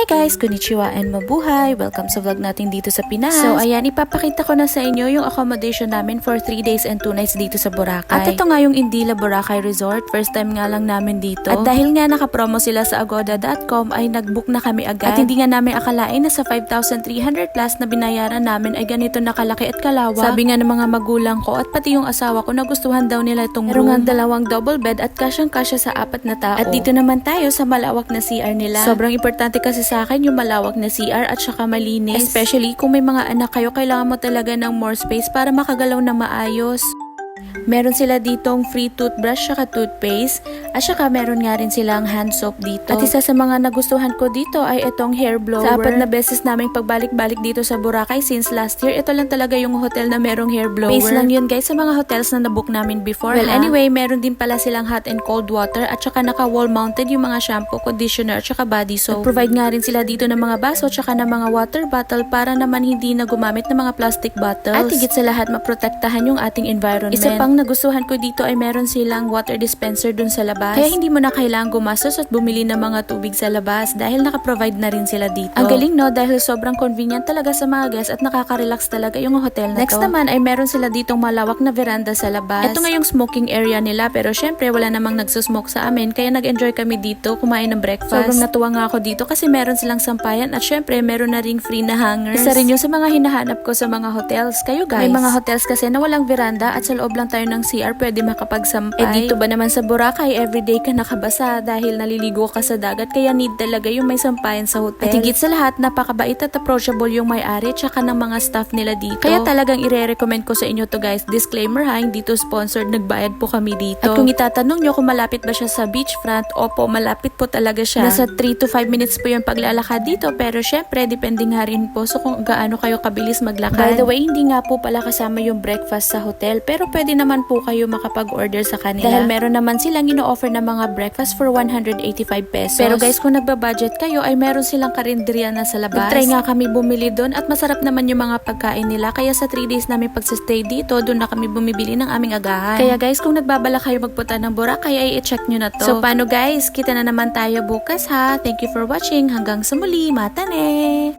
Hi guys! Konnichiwa and mabuhay! Welcome sa vlog natin dito sa Pinas. So ayan, ipapakita ko na sa inyo yung accommodation namin for 3 days and 2 nights dito sa Boracay. At ito nga yung Indila Boracay Resort. First time nga lang namin dito. At dahil nga nakapromo sila sa agoda.com ay nagbook na kami agad. At hindi nga namin akalain na sa 5,300 plus na binayaran namin ay ganito nakalaki at kalawak. Sabi nga ng mga magulang ko at pati yung asawa ko nagustuhan daw nila itong room. Nga dalawang double bed at kasyang-kasya sa apat na tao. At dito naman tayo sa malawak na CR nila. Sobrang importante kasi sa akin yung malawak na CR at saka malinis. Especially kung may mga anak kayo, kailangan mo talaga ng more space para makagalaw ng maayos. Meron sila ditong free toothbrush saka toothpaste at saka meron nga rin silang hand soap dito. At isa sa mga nagustuhan ko dito ay itong hair blower. Sa apat na beses naming pagbalik-balik dito sa Boracay since last year, ito lang talaga yung hotel na merong hair blower. Base lang yun guys sa mga hotels na nabook namin before. Well, ha? anyway, meron din pala silang hot and cold water at saka naka-wall mounted yung mga shampoo, conditioner at saka body soap. Provide nga rin sila dito ng mga baso at saka ng mga water bottle para naman hindi na gumamit ng mga plastic bottles. At higit sa lahat, maprotektahan yung ating environment. Isa pang nagustuhan ko dito ay meron silang water dispenser dun sa labas. Kaya hindi mo na kailangang gumastos at bumili ng mga tubig sa labas dahil naka-provide na rin sila dito. Ang galing no dahil sobrang convenient talaga sa mga guests at nakaka-relax talaga yung hotel na Next to. naman ay meron sila ditong malawak na veranda sa labas. Ito nga yung smoking area nila pero syempre wala namang nagsusmoke sa amin kaya nag-enjoy kami dito kumain ng breakfast. Sobrang natuwa nga ako dito kasi meron silang sampayan at syempre meron na ring free na hangers. Isa rin yun sa mga hinahanap ko sa mga hotels. Kayo guys. May mga hotels kasi na walang veranda at sa loob lang tayo ng CR pwede makapagsampay. Eh dito ba naman sa Boracay everyday ka nakabasa dahil naliligo ka sa dagat kaya need talaga yung may sampayan sa hotel. At higit sa lahat napakabait at approachable yung may-ari tsaka ng mga staff nila dito. Kaya talagang ire-recommend ko sa inyo to guys. Disclaimer ha, hindi to sponsored, nagbayad po kami dito. At kung itatanong nyo kung malapit ba siya sa beachfront, opo, malapit po talaga siya. Nasa 3 to 5 minutes po yung paglalakad dito pero syempre depende nga rin po so kung gaano kayo kabilis maglakad. By the way, hindi nga po pala kasama yung breakfast sa hotel pero pwede naman po kayo makapag-order sa kanila. Dahil meron naman silang ino-offer na mga breakfast for 185 pesos. Pero guys, kung nagba-budget kayo ay meron silang karinderya na sa labas. Nag-try nga kami bumili doon at masarap naman yung mga pagkain nila. Kaya sa 3 days namin pagsistay dito, doon na kami bumibili ng aming agahan. Kaya guys, kung nagbabala kayo magpunta ng Boracay ay i-check nyo na to. So paano guys, kita na naman tayo bukas ha. Thank you for watching. Hanggang sa muli, matane!